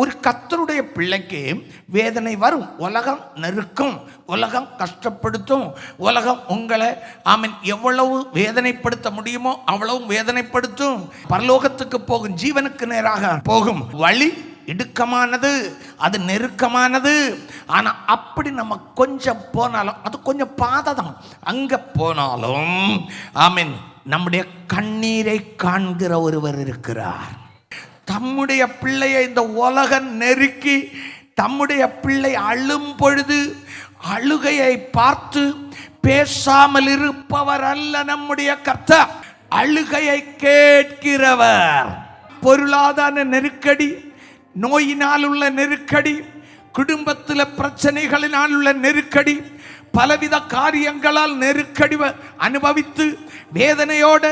ஒரு கத்தருடைய பிள்ளைக்கு வேதனை வரும். உலகம் நெருக்கும். உலகம் கஷ்டப்படுத்தும். உலகம் உங்களை ஆமீன் எவ்வளவு வேதனைப்படுத்த முடியுமோ அவ்வளவு வேதனைப்படுத்தும். பரலோகத்துக்கு போகும் ஜீவனுக்கு நேராக போகும். வழி இடுக்கமானது அது நெருக்கமானது. ஆனால் அப்படி நம்ம கொஞ்சம் போனாலும் அது கொஞ்சம் பாதை தான் அங்கே போனாலும் ஆமீன் நம்முடைய கண்ணீரை காண்கிற ஒருவர் இருக்கிறார். தம்முடைய பிள்ளையை இந்த உலகம் நெருக்கி தம்முடைய பிள்ளை அழும் பொழுது அழுகையை பார்த்து பேசாமல் இருப்பவர் அல்ல நம்முடைய கத்த அழுகையை கேட்கிறவர். பொருளாதார நெருக்கடி நோயினால் உள்ள நெருக்கடி குடும்பத்தில் பிரச்சனைகளினால் உள்ள நெருக்கடி பலவித காரியங்களால் நெருக்கடி அனுபவித்து வேதனையோட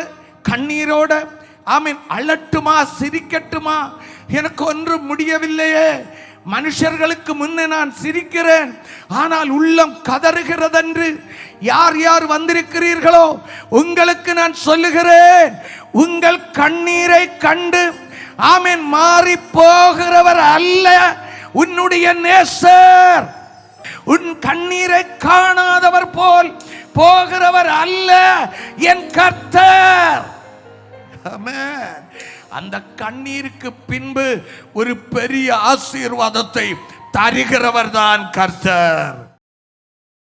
கண்ணீரோட ஆமீன். அழட்டுமா சிரிக்கட்டுமா? எனக்கு ஒன்றும் முடியவில்லையே. மனுஷர்களுக்கு முன்னே நான் சிரிக்கிறேன். ஆனால் உள்ளம் கதறுகிறதென்று யார் யார் வந்திருக்கிறீர்களோ உங்களுக்கு நான் சொல்லுகிறேன். உங்கள் கண்ணீரை கண்டு ஆமீன் மாறி போகிறவர் அல்ல. உன்னுடைய நேசர். உன் கண்ணீரை காணாதவர் போல் போகிறவர் அல்ல என் கர்த்தர். அந்த கண்ணீருக்கு பின்பு ஒரு பெரிய ஆசீர்வாதத்தை தருகிறவர் தான் கர்த்தர்.